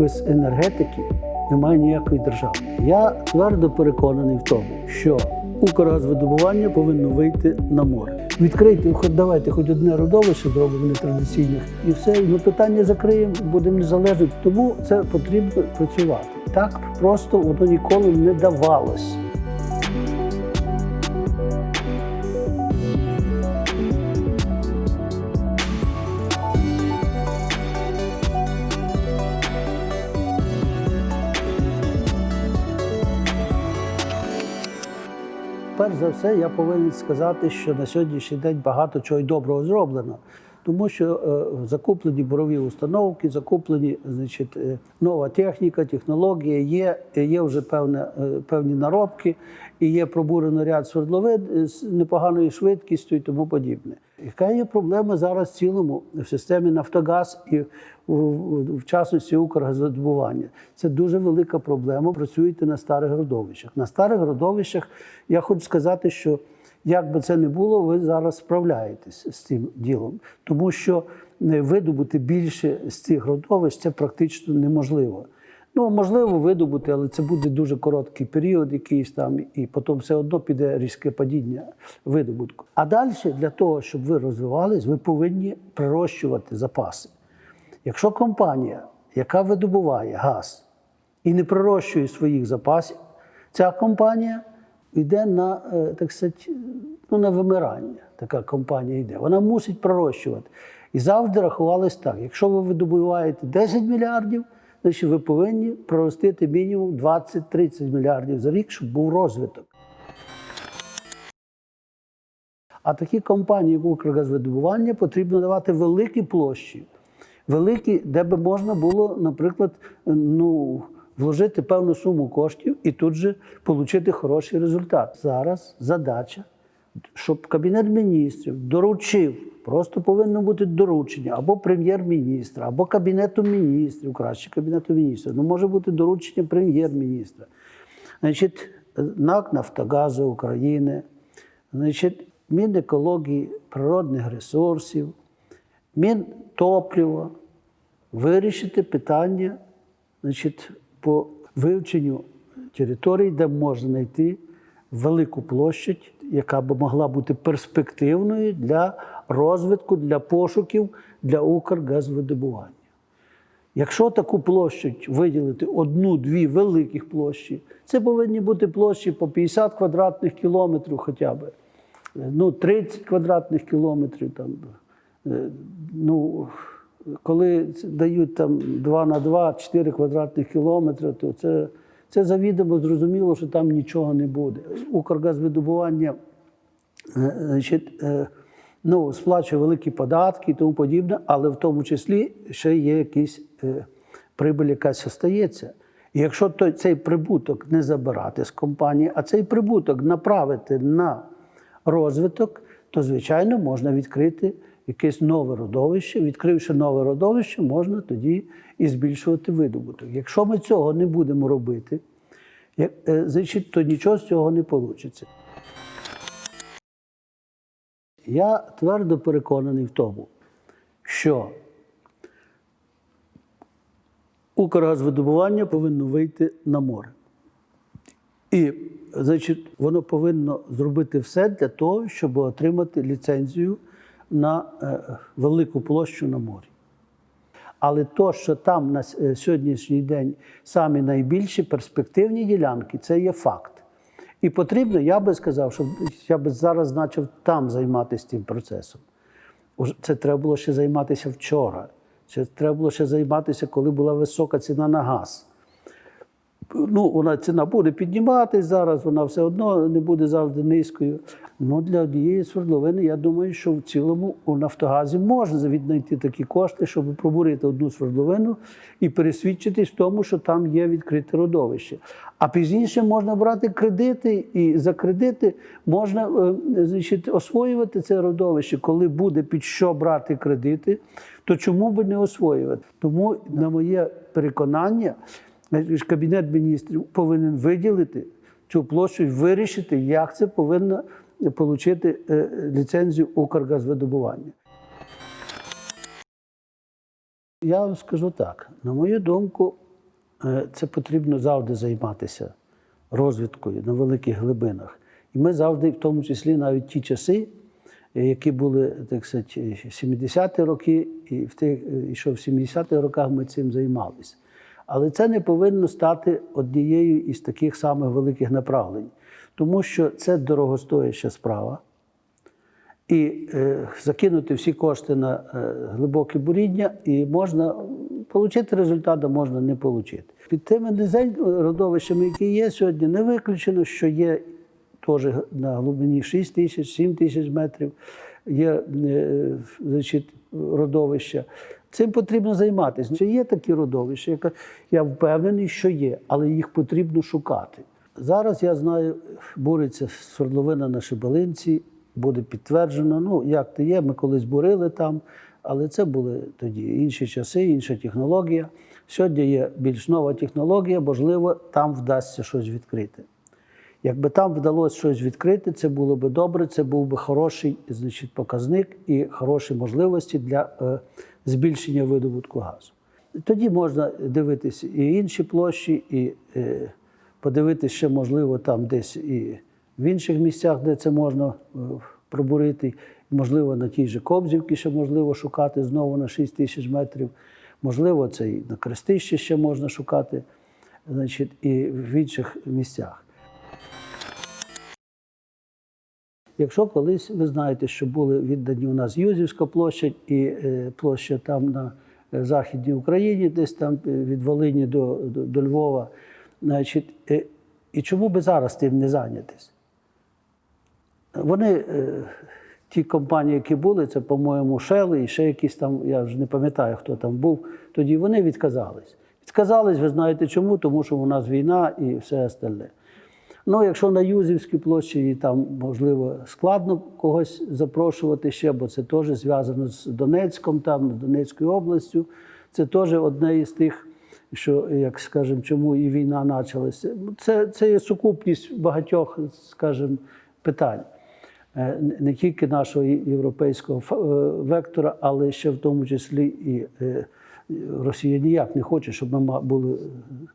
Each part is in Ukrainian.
без енергетики немає ніякої держави. Я твердо переконаний в тому, що Укргазвидобування повинно вийти на море. Відкрийте, хоч давайте хоч одне родовище зробимо нетрадиційних, і все, ми питання закриємо, будемо незалежні. Тому це потрібно працювати. Так просто воно ніколи не давалось. Перш за все, я повинен сказати, що на сьогоднішній день багато чого й доброго зроблено. Тому що е, закуплені бурові установки, закуплені значить, е, нова техніка, технологія, є, є вже певне, е, певні наробки, і є пробурено ряд свердловин з непоганою швидкістю і тому подібне. Яка є проблема зараз в цілому в системі Нафтогаз і в частності Укргазвидобування? Це дуже велика проблема. Працюєте на старих родовищах. На старих родовищах я хочу сказати, що як би це не було, ви зараз справляєтесь з цим ділом, тому що е, видобути більше з цих родовищ це практично неможливо. Ну, можливо, видобути, але це буде дуже короткий період, якийсь там, і потім все одно піде різке падіння видобутку. А далі для того, щоб ви розвивались, ви повинні прирощувати запаси. Якщо компанія, яка видобуває газ і не прирощує своїх запасів, ця компанія йде на, е, так сказати, ну, на вимирання. Така компанія йде. Вона мусить пророщувати. І завжди рахувалось так: якщо ви видобуваєте 10 мільярдів, значить ви повинні проростити мінімум 20-30 мільярдів за рік, щоб був розвиток. А такі компанії, як Укргазвидобування, потрібно давати великі площі, великі, де би можна було, наприклад, ну, вложити певну суму коштів і тут же отримати хороший результат. Зараз задача, щоб Кабінет міністрів доручив, просто повинно бути доручення або прем'єр-міністра, або Кабінету міністрів, краще Кабінету міністрів. Ну, може бути доручення прем'єр-міністра. Значить, НАК Нафтогазу України, значить, Мінекології природних ресурсів, Мінтопліва вирішити питання значить, по вивченню територій, де можна знайти велику площадь, яка б могла бути перспективною для розвитку, для пошуків для Укргазвидобування. Якщо таку площадь виділити одну-дві великих площі, це повинні бути площі по 50 квадратних кілометрів хоча б. Ну, 30 квадратних кілометрів. Там. Е, Ну, коли дають там 2 на 2, 4 квадратних кілометри, то це, це завідомо зрозуміло, що там нічого не буде. Укргазвидобування е, значить, е, ну, сплачує великі податки і тому подібне, але в тому числі ще є якийсь е, прибуль, якась остається. І якщо той, цей прибуток не забирати з компанії, а цей прибуток направити на розвиток, то, звичайно, можна відкрити якесь нове родовище. Відкривши нове родовище, можна тоді і збільшувати видобуток. Якщо ми цього не будемо робити, е, значить, то нічого з цього не вийде. Я твердо переконаний в тому, що Укргазвидобування повинно вийти на море. І, значить, воно повинно зробити все для того, щоб отримати ліцензію на е, велику площу на морі. Але то, що там на е, сьогоднішній день самі найбільші перспективні ділянки, це є факт. І потрібно, я би сказав, що я би зараз почав там займатися цим процесом. Це треба було ще займатися вчора. Це треба було ще займатися, коли була висока ціна на газ. Ну, вона ціна буде підніматись зараз, вона все одно не буде завжди низькою. Ну, для однієї свердловини, я думаю, що в цілому у Нафтогазі можна віднайти такі кошти, щоб пробурити одну свердловину і пересвідчитись в тому, що там є відкрите родовище. А пізніше можна брати кредити, і за кредити можна е, значить, освоювати це родовище. Коли буде під що брати кредити, то чому би не освоювати? Тому, на моє переконання, Кабінет міністрів повинен виділити цю площу і вирішити, як це повинно отримати ліцензію Укргазвидобування. Я вам скажу так: на мою думку, е, це потрібно завжди займатися розвідкою на великих глибинах. І ми завжди, в тому числі навіть ті часи, е, які були так сказати, 70-ті роки, і в тих, і що в 70-х роках ми цим займалися. Але це не повинно стати однією із таких самих великих направлень, тому що це дорогостояща справа. І е, закинути всі кошти на е, глибоке буріння, і можна отримати результат, а можна не отримати. Під тими низень родовищами, які є сьогодні, не виключено, що є теж на глибині 6 тисяч, 7 тисяч метрів, є е, значить, родовища. Цим потрібно займатися. Чи є такі родовища? Я впевнений, що є, але їх потрібно шукати. Зараз я знаю, буриться свердловина на Шибалинці, буде підтверджено. Ну, як то є, ми колись бурили там, але це були тоді інші часи, інша технологія. Сьогодні є більш нова технологія, можливо, там вдасться щось відкрити. Якби там вдалося щось відкрити, це було би добре, це був би хороший значить, показник і хороші можливості для е, збільшення видобутку газу. Тоді можна дивитися і інші площі, і е, подивитися ще, можливо, там десь і в інших місцях, де це можна е, пробурити. Можливо, на тій же Кобзівці ще можливо шукати знову на 6 тисяч метрів. Можливо, це і на Крестищі ще можна шукати, значить, і в інших місцях. Якщо колись ви знаєте, що були віддані у нас Юзівська площа і е, площа там на е, Західній Україні, десь там е, від Волині до, до, до Львова, значить, і чому би зараз тим не зайнятися? Вони, ті компанії, які були, це, по-моєму, Shell і ще якісь там, я вже не пам'ятаю, хто там був, тоді вони відказались. Відказались, ви знаєте чому? Тому що у нас війна і все остальне. Ну, якщо на Юзівській площі там, можливо, складно когось запрошувати ще, бо це теж зв'язано з Донецьком, там, з Донецькою областю. Це теж одне із тих, що, як скажемо, чому і війна почалася. Це, це є сукупність багатьох, скажімо, питань. Е, не- тільки нашого європейського е, вектора, але ще в тому числі і е, Росія ніяк не хоче, щоб ми були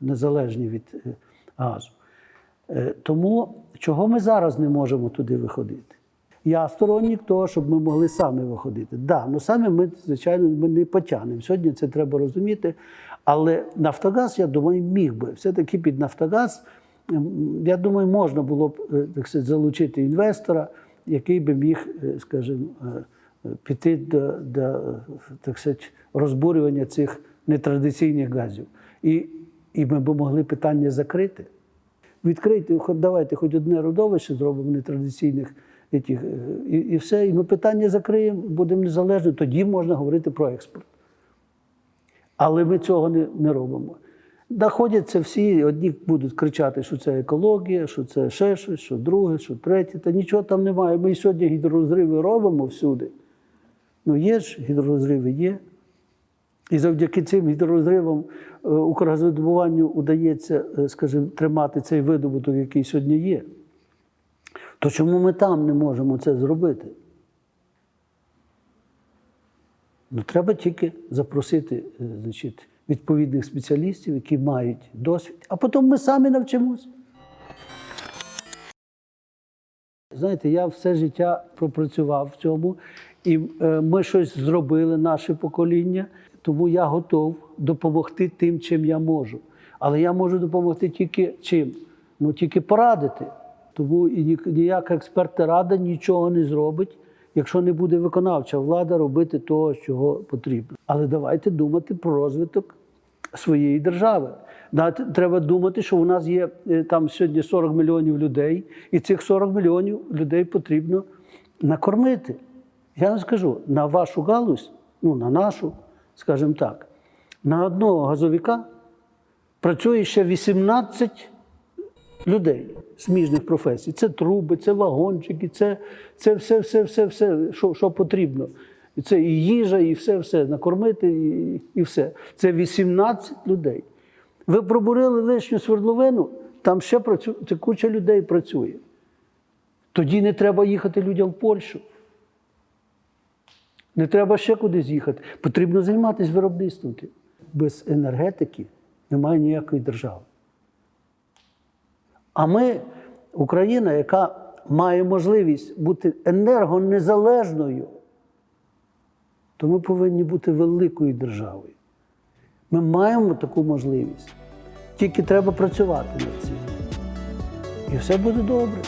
незалежні від газу. Е, Тому чого ми зараз не можемо туди виходити? Я сторонник того, щоб ми могли самі виходити. Да, ну самі ми, звичайно, ми не потягнемо. Сьогодні це треба розуміти. Але Нафтогаз, я думаю, міг би. Все-таки під Нафтогаз, ем, я думаю, можна було б е, так сказати, залучити інвестора, який би міг, е, скажімо, піти до, до так сказати, розбурювання цих нетрадиційних газів. І, і ми б могли питання закрити. Відкрийте, давайте хоч одне родовище зробимо нетрадиційних етіх, е, і, і все. І ми питання закриємо, будемо незалежні, тоді можна говорити про експорт. Але ми цього не, не робимо. Находяться всі, одні будуть кричати, що це екологія, що це ще щось, що друге, що третє. Та нічого там немає. Ми сьогодні гідророзриви робимо всюди. Ну, є ж гідророзриви, є. І завдяки цим гідророзривам е, Укргазвидобуванню удається, е, скажімо, тримати цей видобуток, який сьогодні є. То чому ми там не можемо це зробити? Ну, треба тільки запросити е, значить, відповідних спеціалістів, які мають досвід, а потім ми самі навчимось. Знаєте, я все життя пропрацював в цьому, і ми щось зробили, наше покоління, тому я готов допомогти тим, чим я можу. Але я можу допомогти тільки чим? Ну тільки порадити. Тому і ні- ніяка експертна рада нічого не зробить, якщо не буде виконавча влада робити того, чого потрібно. Але давайте думати про розвиток своєї держави. Треба думати, що у нас є е, там сьогодні 40 мільйонів людей, і цих 40 мільйонів людей потрібно накормити. Я вам скажу, на вашу галузь, ну на нашу, скажімо так, на одного газовика працює ще 18 людей сміжних професій. Це труби, це вагончики, це, це все, все, все, все, що, що потрібно. І Це і їжа, і все, все, накормити, і, і все. Це 18 людей. Ви пробурили лишню свердловину, там ще працює, куча людей працює. Тоді не треба їхати людям в Польщу. Не треба ще кудись їхати. Потрібно займатися виробництвом. Без енергетики немає ніякої держави. А ми, Україна, яка має можливість бути енергонезалежною, то ми повинні бути великою державою. Ми маємо таку можливість. Тільки треба працювати над цим. І все буде добре.